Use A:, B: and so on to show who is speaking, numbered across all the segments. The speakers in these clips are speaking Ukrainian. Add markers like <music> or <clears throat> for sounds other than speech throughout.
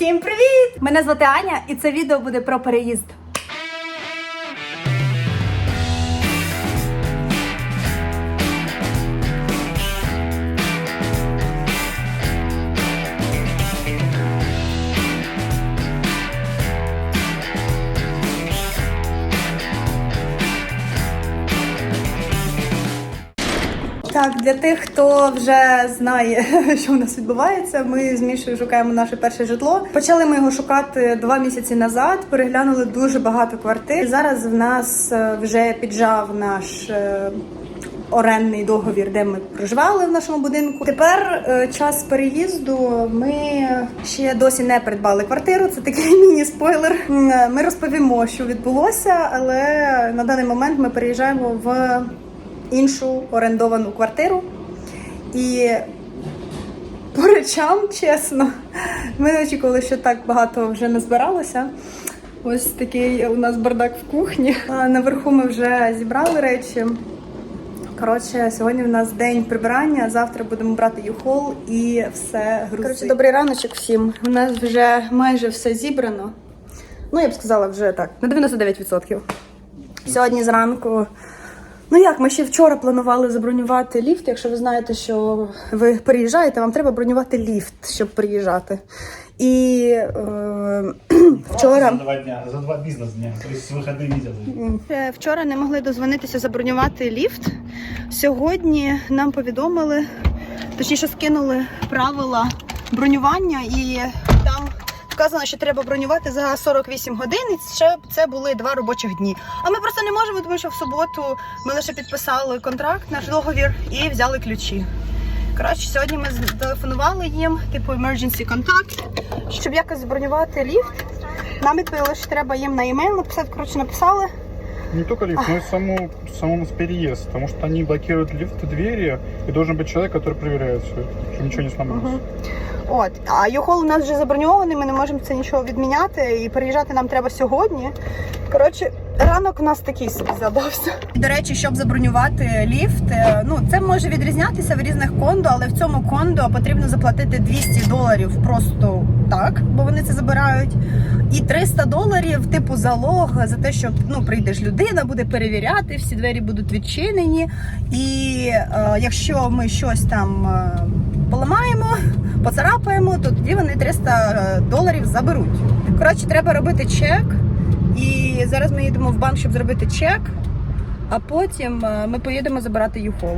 A: Всім привіт! Мене звати Аня, і це відео буде про переїзд. Так, для тих, хто вже знає, <laughs> що у нас відбувається, ми з Мішою шукаємо наше перше житло. Почали ми його шукати два місяці назад. Переглянули дуже багато квартир. Зараз в нас е, вже піджав наш. е, Орендний договір, де ми проживали в нашому будинку. Тепер е, час переїзду. Ми ще досі не придбали квартиру. Це такий <laughs> міні-спойлер. Ми розповімо, що відбулося, але на даний момент ми переїжджаємо в іншу орендовану квартиру. І по речам, чесно, ми не очікували, що так багато вже назбиралося. Ось такий у нас бардак в кухні. А наверху ми вже зібрали речі. Коротше, сьогодні в нас день прибирання. Завтра будемо брати юхол і все грузити. Коротше, добрий раночок всім. У нас вже майже все зібрано. Ну, я б сказала, вже так, на 99%. Сьогодні зранку. Ну як, ми ще вчора планували забронювати ліфт. Якщо ви знаєте, що ви переїжджаєте, вам треба бронювати ліфт, щоб приїжджати. І е, <clears throat> вчора.
B: За два дня, за два бизнес-дня. То есть выходные.
A: Е, Вчора не могли дозвонитися забронювати ліфт. Сьогодні нам повідомили, точніше скинули правила бронювання, і вказано, що треба бронювати за 48 годин, і ще це були два робочих дні. А ми просто не можемо, тому що в суботу ми лише підписали контракт, наш договір, і взяли ключі. Коротше, сьогодні ми зателефонували їм, типу emergency contact, щоб якось бронювати ліфт. Нам відповіли, що треба їм на емейл написати. Коротше, написали.
C: Не только лифт, но и саму, самому переезд, потому что они блокируют лифт и двери, и должен быть человек, который проверяет все, чтобы ничего не сломалось.
A: От, а юхол у нас вже заброньований, ми не можемо це нічого відміняти, і переїжджати нам треба сьогодні. Коротше, ранок у нас такий собі задався. До речі, щоб забронювати ліфт, е, ну це може відрізнятися в різних кондо, але в цьому кондо потрібно заплатити 200 доларів просто так, бо вони це забирають. І 300 доларів, типу, залог за те, що ну прийдеш людина, буде перевіряти, всі двері будуть відчинені. І е, якщо ми щось там е, поламаємо, поцарапаємо, то тоді вони 300 доларів заберуть. Коротше, треба робити чек. І зараз ми їдемо в банк, щоб зробити чек, а потім е, ми поїдемо забирати юхол.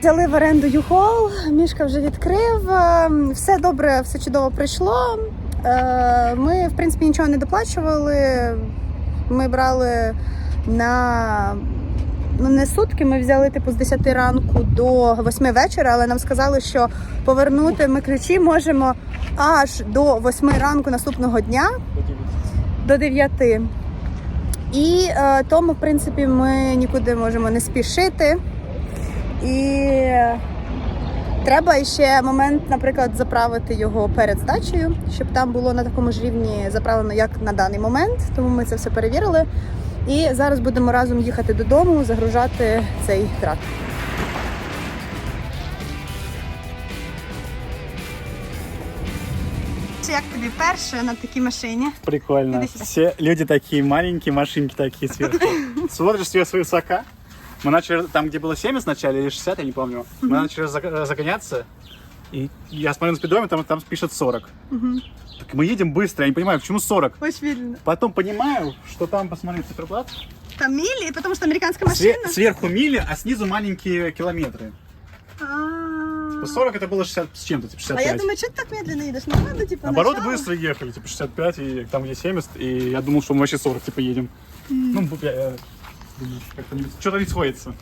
A: Взяли в оренду юхол, мішка вже відкрив. е, Все добре, все чудово пройшло. Е, Ми, в принципі, нічого не доплачували. Ми брали на не сутки. Ми взяли типу з 10 ранку до 8 вечора, але нам сказали, що повернути ми ключі можемо аж до 8 ранку наступного дня до 9. І е, тому, в принципі, ми нікуди можемо не спішити. І треба ще момент, наприклад, заправити його перед здачею, щоб там було на такому ж рівні заправлено, як на даний момент. Тому ми це все перевірили. І зараз будемо разом їхати додому, загружати цей трак. Як тобі перше на такій машині?
B: Прикольно.
A: Иди сюда.
B: Все люди такие маленькие, машинки такие сверху. <laughs> Смотришь себе с высока. Мы начали, там, где было 70 вначале, или 60, я не помню, мы начали заг- загоняться. И я смотрю на спидометр, там, там пишет 40. Так мы едем быстро, я не понимаю, почему 40.
A: Очень медленно.
B: Потом понимаю, что там, посмотри, циферблат.
A: Там мили, потому что американская
B: Све-
A: машина.
B: сверху мили, а снизу маленькие километры.
A: А.
B: 40 это было 60 с чем-то, типа
A: А
B: 65.
A: я думаю, что ты так медленно едешь? Ну, надо, типа,
B: Наоборот,
A: начало.
B: быстро ехали, типа 65, и там где 70, и я думал, что мы вообще 40, типа, едем. Ну, б- я, э, думаю, как-то не- что-то не сходится.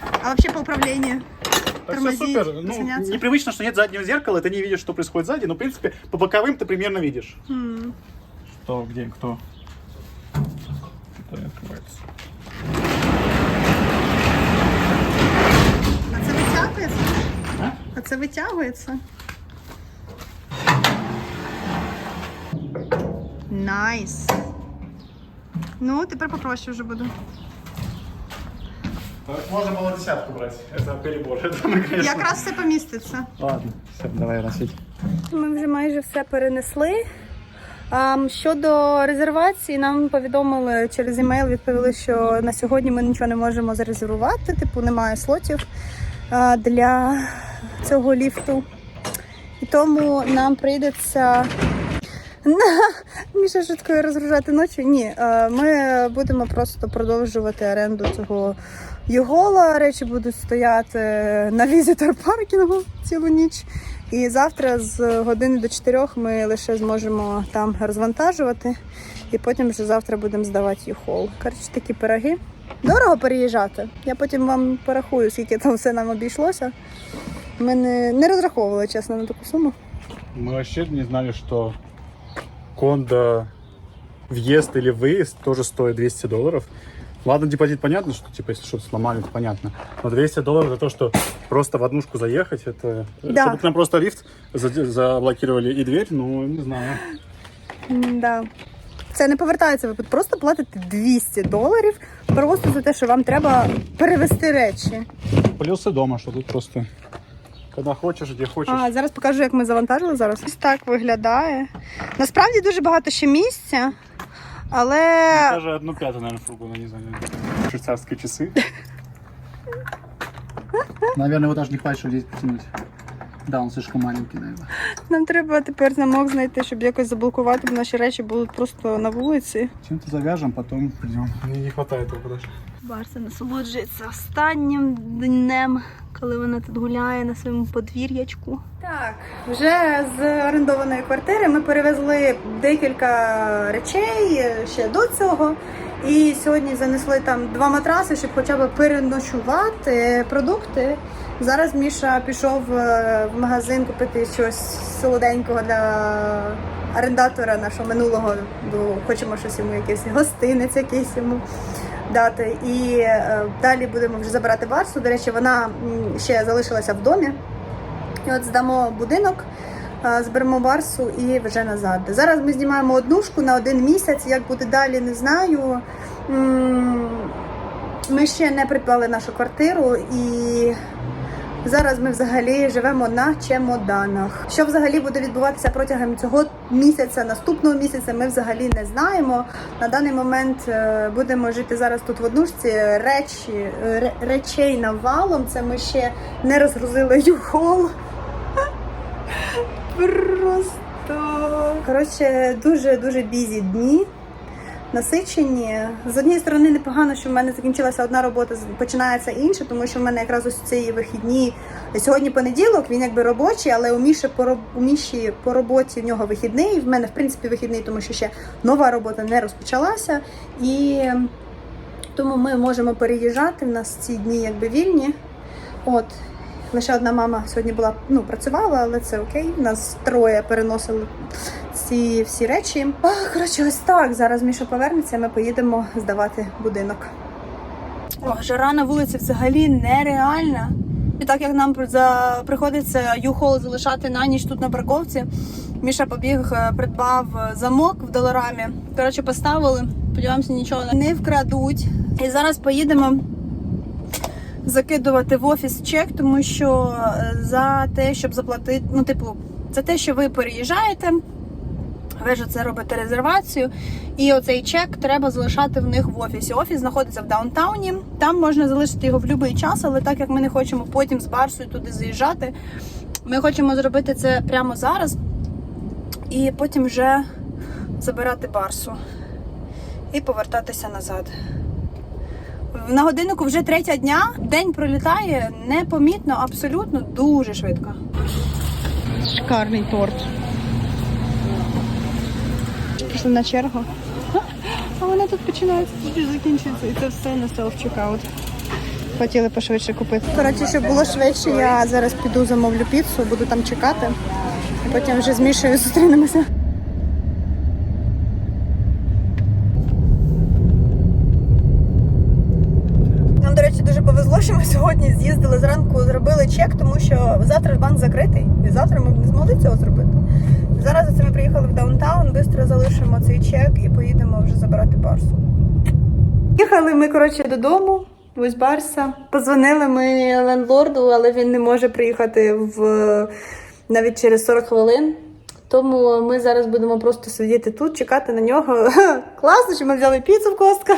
A: А вообще по управлению?
B: Так все супер. Ну, непривычно, что нет заднего зеркала, ты не видишь, что происходит сзади, но, в принципе, по боковым ты примерно видишь.
A: М.
B: Что, где, кто. Это открывается.
A: А це витягується?
B: А?
A: А це витягується? Найс. Ну, тепер попроще вже буду.
B: Так, Можно было десятку брать. Это перебор. Это <laughs> мы, конечно.
A: Якраз все поміститься.
B: Ладно, все, давай носить.
A: Ми вже майже все перенесли. А, щодо резервації, нам повідомили через емейл, відповіли, що на сьогодні ми нічого не можемо зарезервувати, типу немає слотів а, для цього ліфту. І тому нам прийдеться Міша шуткою розгружати ночі. Ні, е, ми будемо просто продовжувати оренду цього югола. Речі будуть стояти на візитор паркінгу цілу ніч. І завтра з години до 4 ми лише зможемо там розвантажувати, і потім вже завтра будемо здавати юхол. Коротше, такі пироги. Дорого переїжджати. Я потім вам порахую, скільки там все нам обійшлося. Ми не, не розраховували, чесно, на таку суму.
B: Мы вообще не знали, что кондо въезд или выезд тоже стоит 200 долларов. Ладно, депозит понятно, что типа если что-то сломали, то понятно. Но 200 долларов за то, что просто в однушку заехать, это...
A: Да.
B: Чтобы к нам просто лифт за- заблокировали и дверь, ну, не знаю.
A: Да. Це не повертається, ви просто платите 200 доларів просто за те, що вам треба перевести речі.
B: Плюсы дома, что тут просто... Когда хочешь, где хочешь.
A: А, зараз покажу, як ми завантажили зараз. Ось так виглядає. Насправді дуже багато ще місця, але
B: Даже одну п'яту, наверное, фургона не заняли. Швейцарские часы. Наверное, его даже не пальше здесь потянуть. Да, он слишком маленький, наверное.
A: нам треба тепер замок знайти, щоб якось заблокувати, бо наші речі будуть просто на вулиці.
B: Чем-то завяжем, потом придем. Мне не хватает его.
A: Барса насолоджується останнім днем, коли вона тут гуляє на своєму подвір'ячку. Так, вже з орендованої квартири ми перевезли декілька речей ще до цього. І сьогодні занесли там два матраси, щоб хоча б переночувати продукти. Зараз Міша пішов е, в магазин купити щось солоденького для орендатора нашого минулого, бо хочемо щось йому якийсь гостинець якийсь йому дати. І е, далі будемо вже забирати Барсу. До речі, вона ще залишилася в домі. І от здамо будинок, е, зберемо Барсу і вже назад. Зараз ми знімаємо однушку на один місяць. Як буде далі, не знаю. Ми ще не придбали нашу квартиру і. Зараз ми взагалі живемо на чемоданах. Що взагалі буде відбуватися протягом цього місяця, наступного місяця, ми взагалі не знаємо. На даний момент е, будемо жити зараз тут в однушці. Речі речей навалом. Це ми ще не розгрузили юхол. <laughs> Просто коротше, дуже дуже бізі дні. Насичені. З однієї сторони, непогано, що в мене закінчилася одна робота, починається інша, тому що в мене якраз ось ці вихідні. Сьогодні понеділок, він якби робочий, але у Міші по, у Міші по роботі в нього вихідний. В мене, в принципі, вихідний, тому що ще нова робота не розпочалася. І тому ми можемо переїжджати. В нас ці дні якби вільні. От. Лише одна мама сьогодні була, ну, працювала, але це окей. Нас троє переносили ці всі речі. А, коротше, ось так. Зараз Міша повернеться, ми поїдемо здавати будинок. О, жара на вулиці взагалі нереальна. І так як нам приходиться юхол залишати на ніч тут на парковці, Міша побіг, е, придбав замок в доларамі. Коротше, поставили. Сподіваємося, нічого не вкрадуть. І зараз поїдемо закидувати в офіс чек, тому що е, за те, щоб заплатити, ну, типу, за те, що ви переїжджаєте, ви ж це робите резервацію, і оцей чек треба залишати в них в офісі. Офіс знаходиться в даунтауні. Там можна залишити його в будь-який час, але так як ми не хочемо потім з Барсою туди заїжджати, ми хочемо зробити це прямо зараз і потім вже забирати Барсу і повертатися назад. На годиннику вже третя дня. День пролітає непомітно, абсолютно дуже швидко. Шикарний торт. Пішли на чергу. А вони тут починають тут і це все на селф-чекаут. Хотіли пошвидше купити. Коротше, щоб було швидше, я зараз піду замовлю піцу, буду там чекати. І потім вже з Мішею зустрінемося. Нам, до речі, дуже повезло, що ми сьогодні з'їздили зранку, зробили чек, тому що завтра банк закритий, і завтра ми не змогли цього зробити. Зараз оце ми приїхали в даунтаун, швидко залишимо цей чек і поїдемо вже забирати барсу. Їхали ми, коротше, додому. Ось Барса. Позвонили ми лендлорду, але він не може приїхати в навіть через 40 хвилин. Тому ми зараз будемо просто сидіти тут, чекати на нього. <laughs> Класно, що ми взяли піцу в Костка.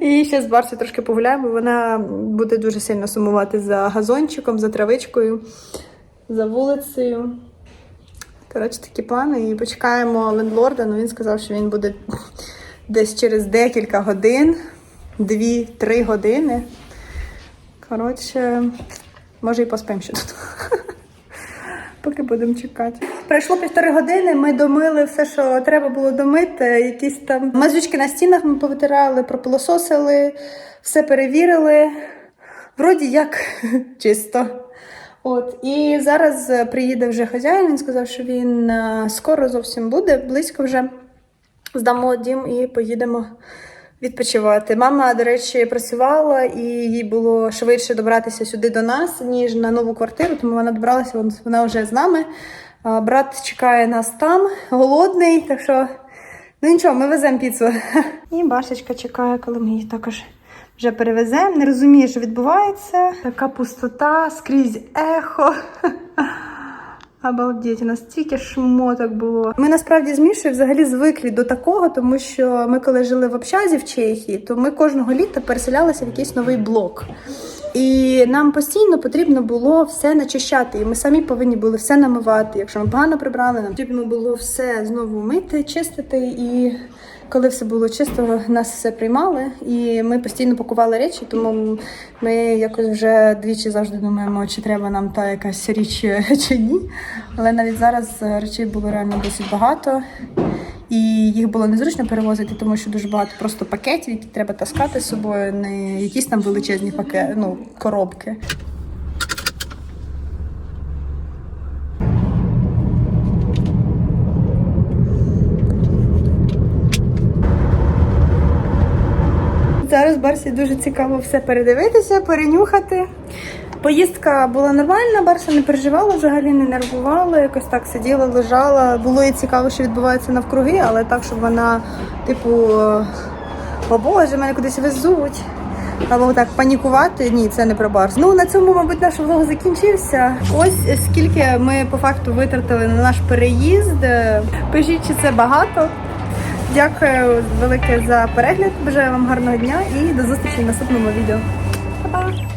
A: І ще з Барсою трошки погуляємо. Вона буде дуже сильно сумувати за газончиком, за травичкою, за вулицею. Коротше, такі плани. І почекаємо лендлорда. Ну він сказав, що він буде десь через декілька годин, дві-три години. Коротше, може і поспимо ще тут. <laughs> Поки будемо чекати. Пройшло півтори години, ми домили все, що треба було домити. Якісь там мазючки на стінах ми повитирали, пропилососили, все перевірили. Вроді як <laughs> чисто. От, і зараз приїде вже хазяїн. Він сказав, що він е, скоро зовсім буде, близько вже здамо дім і поїдемо відпочивати. Мама, до речі, працювала і їй було швидше добратися сюди до нас, ніж на нову квартиру, тому вона добралася, вона вже з нами. Брат чекає нас там, голодний, так що ну нічого, ми веземо піцу. І Башечка чекає, коли ми її також вже перевеземо. Не розуміє, що відбувається. Така пустота, скрізь ехо. <laughs> Обалдеть, у нас стільки шмоток було. Ми насправді з Мішою взагалі звикли до такого, тому що ми, коли жили в общазі в Чехії, то ми кожного літа переселялися в якийсь новий блок. І нам постійно потрібно було все начищати. І ми самі повинні були все намивати. Якщо ми погано прибрали, нам потрібно було все знову мити, чистити. І коли все було чисто, нас все приймали. І ми постійно пакували речі, тому ми якось вже двічі завжди думаємо, чи треба нам та якась річ чи ні. Але навіть зараз е, речей було реально досить багато. І їх було незручно перевозити, тому що дуже багато просто пакетів, які треба таскати з собою, не якісь там величезні пакети, ну, коробки. Зараз Барсі дуже цікаво все передивитися, перенюхати. Поїздка була нормальна, Барса не переживала, взагалі не нервувала, якось так сиділа, лежала. Було їй цікаво, що відбувається навкруги, але так, щоб вона, типу, о Боже, мене кудись везуть. Або так панікувати. Ні, це не про Барс. Ну на цьому, мабуть, наш влог закінчився. Ось скільки ми по факту витратили на наш переїзд. Пишіть, чи це багато. Дякую велике за перегляд. Бажаю вам гарного дня і до зустрічі в наступному відео. Па-па!